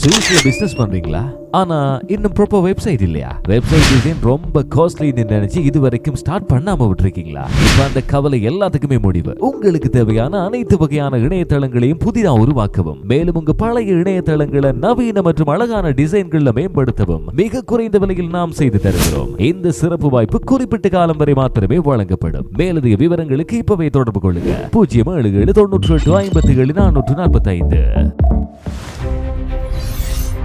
சுவிஸ்ல business பண்றீங்களா? ஆனா இன்னும் ப்ராப்பர் வெப்சைட் இல்லையா? வெப்சைட் டிசைன் ரொம்ப காஸ்ட்லின்னு நினைச்சு இது வரைக்கும் ஸ்டார்ட் பண்ணாம விட்டுருக்கீங்களா? இப்ப அந்த கவலை எல்லாத்துக்குமே முடிவு. உங்களுக்கு தேவையான அனைத்து வகையான இணையதளங்களையும் புதிதா உருவாக்கவும் மேலும் உங்க பழைய இணையதளங்களை நவீன மற்றும் அழகான டிசைன்கள்ல மேம்படுத்தவும் மிக குறைந்த விலையில் நாம் செய்து தருகிறோம். இந்த சிறப்பு வாய்ப்பு குறிப்பிட்ட காலம் வரை மாத்திரமே வழங்கப்படும். மேலதிக விவரங்களுக்கு இப்பவே தொடர்பு கொள்ளுங்க. பூஜ்ஜியம் ஏழு ஏழு தொண்ணூற்றி எட்டு ஐம்பத்தி ஏழு நானூற்று நாற்பத்தி ஐந்து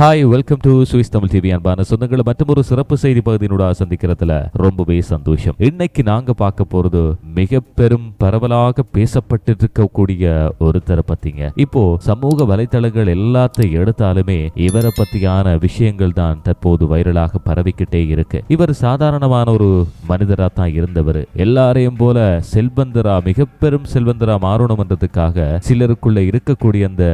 Hi welcome to Swiss Tamil TV அன்பான சொந்தங்களை மற்றும் ஒரு சிறப்பு செய்தி பகுதியினோட சந்திக்கிறதுல ரொம்பவே சந்தோஷம். இன்னைக்கு நாங்க பார்க்க போறது மிக பெரும் பரவலாக பேசப்பட்டு இருக்கக்கூடிய ஒருத்தரை பத்திங்க. இப்போ சமூக வலைத்தளங்கள் எல்லாத்தையும் எடுத்தாலுமே இவரை பத்தியான விஷயங்கள் தான் தற்போது வைரலாக பரவிக்கிட்டே இருக்கு. இவர் சாதாரணமான ஒரு மனிதரா தான் இருந்தவர். எல்லாரையும் போல செல்வந்தரா மிக பெரும் செல்வந்தரா மாறணும்ன்றதுக்காக சிலருக்குள்ள இருக்கக்கூடிய அந்த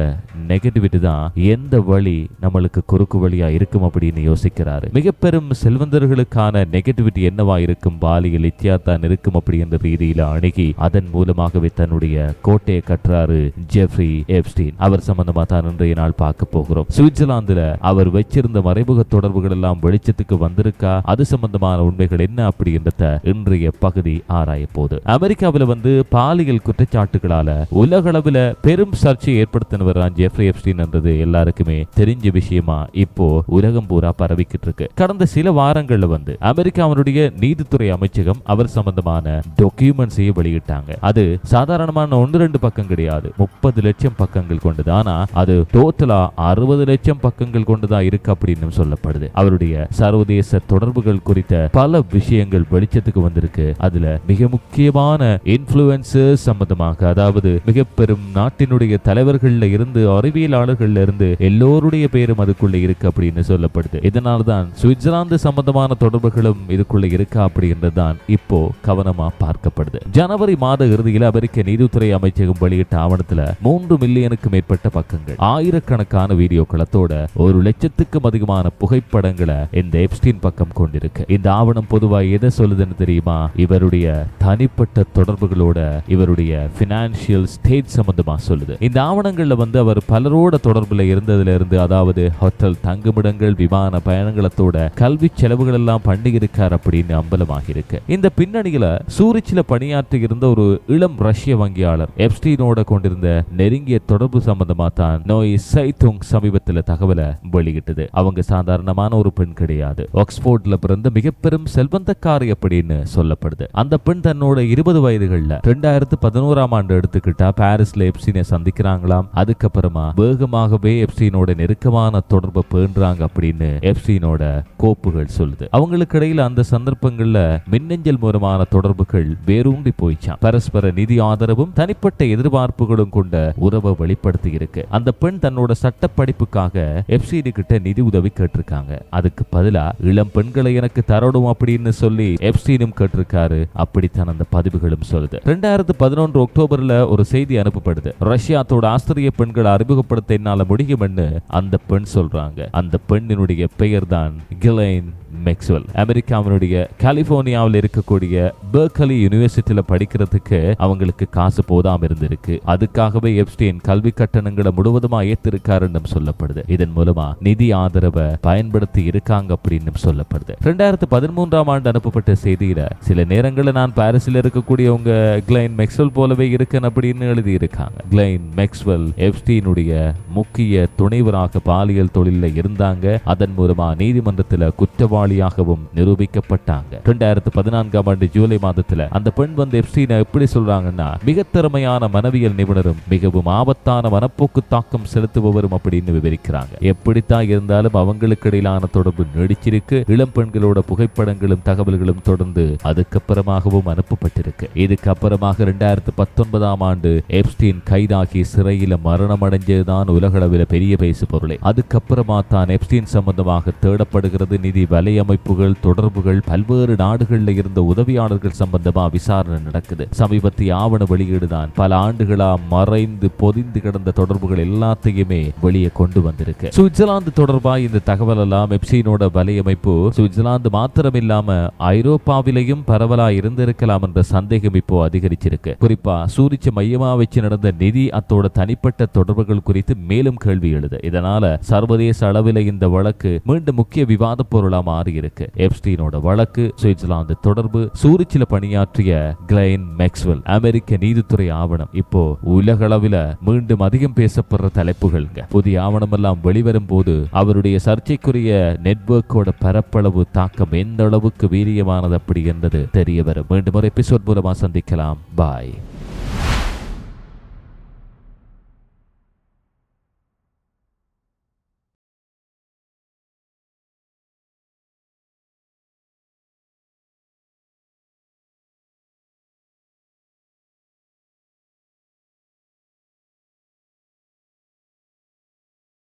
நெகட்டிவிட்டி தான் எந்த வழி நம்மளுக்கு குறுக்கு வழியாக இருக்கும் அப்படின்னு யோசிக்கிறாரு. மிக பெரும் செல்வந்தர்களுக்கான நெகட்டிவிட்டி என்னவா இருக்கும்? பாலியல் இத்தியா தான் இருக்கும் அப்படின்ற ரீதியில் அணுகி அதன் மூலமாகவே தன்னுடைய கோட்டையை கட்டுறாரு ஜெஃப்ரி எப்ஸ்டீன் அவர் சம்பந்தமா தான் இன்றைய நாள் பார்க்க போகிறோம். சுவிட்சர்லாந்துல அவர் வச்சிருந்த மறைமுக தொடர்புகள் எல்லாம் வெளிச்சத்துக்கு வந்திருக்கா? அது சம்பந்தமான உண்மைகள் என்ன அப்படின்றத இன்றைய பகுதி ஆராய போது அமெரிக்காவில் வந்து பாலியல் குற்றச்சாட்டுகளால உலகளவுல பெரும் சர்ச்சையை ஏற்படுத்தினவர் ஜெஃப்ரி எப்ஸ்டீன் என்றது எல்லாருக்குமே தெரிஞ்ச விஷயம். விஷயமா இப்போ உலகம் பூரா பரவிக்கிட்டு இருக்கு கடந்த சில வாரங்கள்ல வந்து அமெரிக்காவினுடைய நீதித்துறை அமைச்சகம் அவர் சம்பந்தமான டாக்குமெண்ட்ஸையே வெளியிட்டாங்க. அது சாதாரணமான ஒன்று ரெண்டு பக்கம் கிடையாது. முப்பது லட்சம் பக்கங்கள் கொண்டது. ஆனா அது டோட்டலா அறுபது லட்சம் பக்கங்கள் கொண்டுதான் இருக்கு அப்படின்னு சொல்லப்படுது. அவருடைய சர்வதேச தொடர்புகள் குறித்த பல விஷயங்கள் வெளிச்சத்துக்கு வந்திருக்கு. அதுல மிக முக்கியமான இன்ஃபுளுசர்ஸ் சம்பந்தமாக அதாவது மிக பெரும் நாட்டினுடைய தலைவர்கள்ல இருந்து அறிவியலாளர்கள்ல இருந்து எல்லோருடைய பேரும் அதுக்குள்ளே இருக்கு அப்படின்னு சொல்லப்படுது. இதனால தான் சுவிட்சர்லாந்து சம்பந்தமான தொடர்புகளும் இதுக்குள்ள இருக்கா அப்படின்றது தான் இப்போ கவனமா பார்க்கப்படுது. ஜனவரி மாத இறுதியில் அமெரிக்க நீதித்துறை அமைச்சகம் வெளியிட்ட ஆவணத்துல மூன்று மில்லியனுக்கு மேற்பட்ட பக்கங்கள் ஆயிரக்கணக்கான வீடியோக்களத்தோட ஒரு லட்சத்துக்கும் அதிகமான புகைப்படங்களை இந்த எப்ஸ்டீன் பக்கம் கொண்டிருக்கு. இந்த ஆவணம் பொதுவா எதை சொல்லுதுன்னு தெரியுமா? இவருடைய தனிப்பட்ட தொடர்புகளோட இவருடைய பினான்சியல் ஸ்டேட் சம்பந்தமா சொல்லுது. இந்த ஆவணங்கள்ல வந்து அவர் பலரோட தொடர்புல இருந்ததுல இருந்து அதாவது ஹோட்டல் தங்குமிடங்கள் விமான பயணங்களத்தோட கல்வி செலவுகள் எல்லாம் பண்ணி இருக்கார் அப்படின்னு அம்பலமாக இருக்கு இந்த பின்னணியில சூரிச்சில பணியாற்றி இருந்த ஒரு இளம் ரஷ்ய வங்கியாளர் எப்ஸ்டீனோட கொண்டிருந்த நெருங்கிய தொடர்பு சம்பந்தமா தான் நோய் சைத்துங் சமீபத்தில் தகவலை வெளியிட்டது. அவங்க சாதாரணமான ஒரு பெண் கிடையாது. ஆக்ஸ்போர்ட்ல பிறந்த மிக பெரும் செல்வந்தக்காரி அப்படின்னு சொல்லப்படுது. அந்த பெண் தன்னோட இருபது வயதுகள்ல ரெண்டாயிரத்து பதினோராம் ஆண்டு எடுத்துக்கிட்டா பாரிஸ்ல எப்சினை சந்திக்கிறாங்களாம். அதுக்கப்புறமா வேகமாகவே எப்சினோட நெருக்கமான தொடர்பை பேணுறாங்க அப்படின்னு எப்சீனோட கோப்புகள் சொல்லுது. அவங்களுக்கு இடையில அந்த சந்தர்ப்பங்கள்ல மின்னஞ்சல் மூலமான தொடர்புகள் வேரூண்டி போயிச்சான் பரஸ்பர நிதி ஆதரவும் தனிப்பட்ட எதிர்பார்ப்புகளும் கொண்ட உறவை வெளிப்படுத்தி இருக்கு. அந்த பெண் தன்னோட சட்ட படிப்புக்காக எப்சீனு கிட்ட நிதி உதவி கேட்டிருக்காங்க. அதுக்கு பதிலா இளம் பெண்களை எனக்கு தரணும் அப்படின்னு சொல்லி எப்சீனும் கேட்டிருக்காரு. அப்படித்தான் அந்த பதிவுகளும் சொல்லுது. ரெண்டாயிரத்து பதினொன்று அக்டோபர்ல ஒரு செய்தி அனுப்பப்படுது. ரஷ்யா தோட ஆஸ்திரிய பெண்களை அறிமுகப்படுத்த என்னால முடியும்னு அந்த பெண் சொல்றாங்க. அந்த பெண்ணினுடைய பெயர் தான் கிலைன் மெக்ஸ்வெல். அமெரிக்காவினுடைய கலிபோர்னியாவில் இருக்கக்கூடிய பெர்கலி யூனிவர்சிட்டியில படிக்கிறதுக்கு அவங்களுக்கு காசு போதாம இருந்திருக்கு. அதுக்காகவே எப்ஸ்டீன் கல்வி கட்டணங்களை முழுவதுமா ஏத்திருக்காருன்னு சொல்லப்படுது. இதன் மூலமா நிதி ஆதரவை பயன்படுத்தி இருக்காங்க அப்படின்னு சொல்லப்படுது. ரெண்டாயிரத்து பதிமூன்றாம் ஆண்டு அனுப்பப்பட்ட செய்தியில சில நேரங்களில் நான் பாரிஸில் இருக்கக்கூடியவங்க கிளைன் மெக்ஸ்வெல் போலவே இருக்கேன் அப்படின்னு எழுதி இருக்காங்க கிளைன் மெக்ஸ்வெல் எப்ஸ்டீனுடைய முக்கிய துணைவராக பாலியல் தொழிலில் இருந்தாங்க. அதன் மூலமா நீதிமன்றத்தில் குற்றவாளி குற்றவாளியாகவும் நிரூபிக்கப்பட்டாங்க. இரண்டாயிரத்து பதினான்காம் ஆண்டு ஜூலை மாதத்துல அந்த பெண் வந்து எப்ஸ்டீனை எப்படி சொல்றாங்கன்னா மிக திறமையான மனவியல் நிபுணரும் மிகவும் ஆபத்தான மனப்போக்கு தாக்கம் செலுத்துபவரும் அப்படின்னு விவரிக்கிறாங்க. எப்படித்தான் இருந்தாலும் அவங்களுக்கு இடையிலான தொடர்பு நீடிச்சிருக்கு. இளம் பெண்களோட புகைப்படங்களும் தகவல்களும் தொடர்ந்து அதுக்கப்புறமாகவும் அனுப்பப்பட்டிருக்கு. இதுக்கு அப்புறமாக இரண்டாயிரத்து பத்தொன்பதாம் ஆண்டு எப்ஸ்டீன் கைதாகி சிறையில மரணம் அடைஞ்சதுதான் உலகளவில் பெரிய பேசு பொருளை அதுக்கப்புறமா தான் எப்ஸ்டீன் சம்பந்தமாக தேடப்படுகிறது நிதி வலைய அமைப்புகள் தொடர்புகள் பல்வேறு நாடுகள்ல இருந்த உதவியாளர்கள் சம்பந்தமா விசாரணை நடக்குது. சமீபத்திய ஆவண வெளியீடு தான். பல ஆண்டுகளா மறைந்து பொதிந்து கிடந்த தொடர்புகள் எல்லாத்தையுமே வெளியே கொண்டு வந்திருக்கு. சுவிட்சர்லாந்து தொடர்பா? இந்த தகவல் எல்லாம் எப்சீனோட வலையமைப்பு சுவிட்சர்லாந்து மாத்திரம் இல்லாம ஐரோப்பாவிலையும் பரவலா இருந்திருக்கலாம் என்ற சந்தேகம் இப்போ அதிகரிச்சிருக்கு. குறிப்பா சூரிச்ச மையமா வச்சு நடந்த நிதி அத்தோட தனிப்பட்ட தொடர்புகள் குறித்து மேலும் கேள்வி எழுது. இதனால சர்வதேச அளவில் இந்த வழக்கு மீண்டும் முக்கிய விவாத பொருளா மாறி மாறியிருக்கு எப்ஸ்டீனோட வழக்கு சுவிட்சர்லாந்து தொடர்பு சூரிச்சில பணியாற்றிய கிளைன் மேக்ஸ்வெல் அமெரிக்க நீதித்துறை ஆவணம். இப்போ உலகளவில் மீண்டும் அதிகம் பேசப்படுற தலைப்புகள்ங்க. புதிய ஆவணம் எல்லாம் வெளிவரும் போது அவருடைய சர்ச்சைக்குரிய நெட்வொர்க்கோட பரப்பளவு தாக்கம் எந்த அளவுக்கு வீரியமானது அப்படி என்பது தெரிய வரும் மீண்டும் ஒரு எபிசோட் மூலமா சந்திக்கலாம். பாய்.